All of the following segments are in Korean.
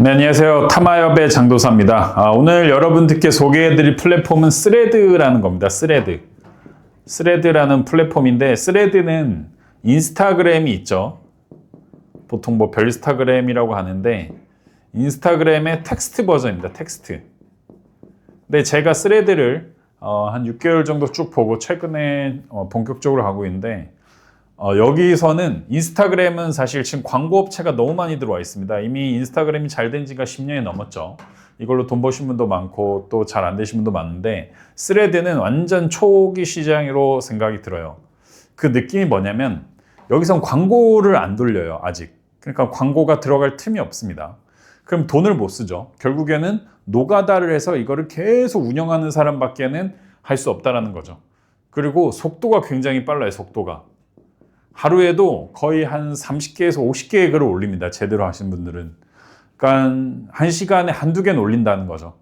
네, 안녕하세요. 타마협의 장도사입니다. 아, 오늘 여러분들께 소개해드릴 플랫폼은 스레드라는 겁니다. 스레드. 스레드라는 플랫폼인데, 스레드는 인스타그램이 있죠. 보통 뭐 별스타그램이라고 하는데, 인스타그램의 텍스트 버전입니다. 텍스트. 근데 제가 스레드를 어, 한 6개월 정도 쭉 보고 최근에 어, 본격적으로 하고 있는데, 어, 여기서는 인스타그램은 사실 지금 광고 업체가 너무 많이 들어와 있습니다. 이미 인스타그램이 잘 된 지가 10년이 넘었죠. 이걸로 돈 버신 분도 많고 또 잘 안 되신 분도 많은데 스레드는 완전 초기 시장으로 생각이 들어요. 그 느낌이 뭐냐면 여기선 광고를 안 돌려요. 아직. 그러니까 광고가 들어갈 틈이 없습니다. 그럼 돈을 못 쓰죠. 결국에는 노가다를 해서 이거를 계속 운영하는 사람밖에는 할 수 없다라는 거죠. 그리고 속도가 굉장히 빨라요. 속도가. 하루에도 거의 한 30개에서 50개의 글을 올립니다. 제대로 하신 분들은. 그러니까 한 시간에 한두 개는 올린다는 거죠.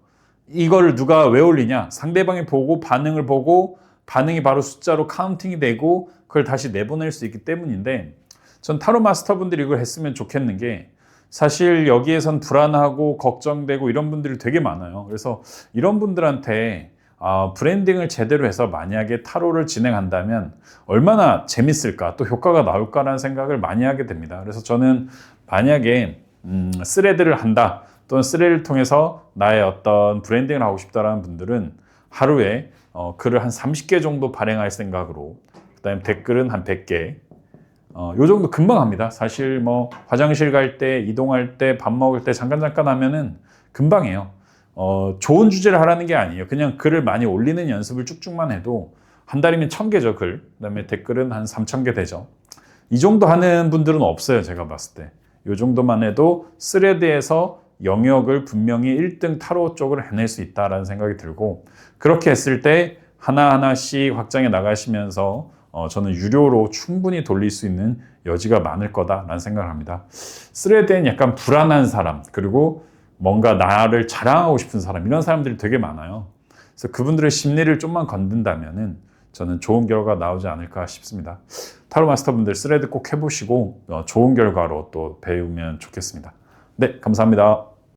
이걸 누가 왜 올리냐? 상대방이 보고 반응을 보고 반응이 바로 숫자로 카운팅이 되고 그걸 다시 내보낼 수 있기 때문인데 전 타로 마스터분들이 이걸 했으면 좋겠는 게 사실 여기에선 불안하고 걱정되고 이런 분들이 되게 많아요. 그래서 이런 분들한테 아, 브랜딩을 제대로 해서 만약에 타로를 진행한다면 얼마나 재밌을까 또 효과가 나올까라는 생각을 많이 하게 됩니다. 그래서 저는 만약에 음, 스레드를 한다 또는 스레드를 통해서 나의 어떤 브랜딩을 하고 싶다라는 분들은 하루에 어, 글을 한 30개 정도 발행할 생각으로 그다음에 댓글은 한 100개 어, 요 정도 금방 합니다. 사실 뭐 화장실 갈 때, 이동할 때, 밥 먹을 때 잠깐 잠깐 하면은 금방 해요. 어, 좋은 주제를 하라는 게 아니에요. 그냥 글을 많이 올리는 연습을 쭉쭉만 해도 한 달이면 천 개죠, 글. 그 다음에 댓글은 한 삼천 개 되죠. 이 정도 하는 분들은 없어요, 제가 봤을 때. 이 정도만 해도 스레드에서 영역을 분명히 1등 타로 쪽을 해낼 수 있다라는 생각이 들고, 그렇게 했을 때 하나하나씩 확장해 나가시면서 어, 저는 유료로 충분히 돌릴 수 있는 여지가 많을 거다라는 생각을 합니다. 스레드엔 약간 불안한 사람, 그리고 뭔가 나를 자랑하고 싶은 사람 이런 사람들이 되게 많아요. 그래서 그분들의 심리를 좀만 건든다면은 저는 좋은 결과가 나오지 않을까 싶습니다. 타로 마스터분들 스레드 꼭 해보시고 어, 좋은 결과로 또 배우면 좋겠습니다. 네, 감사합니다.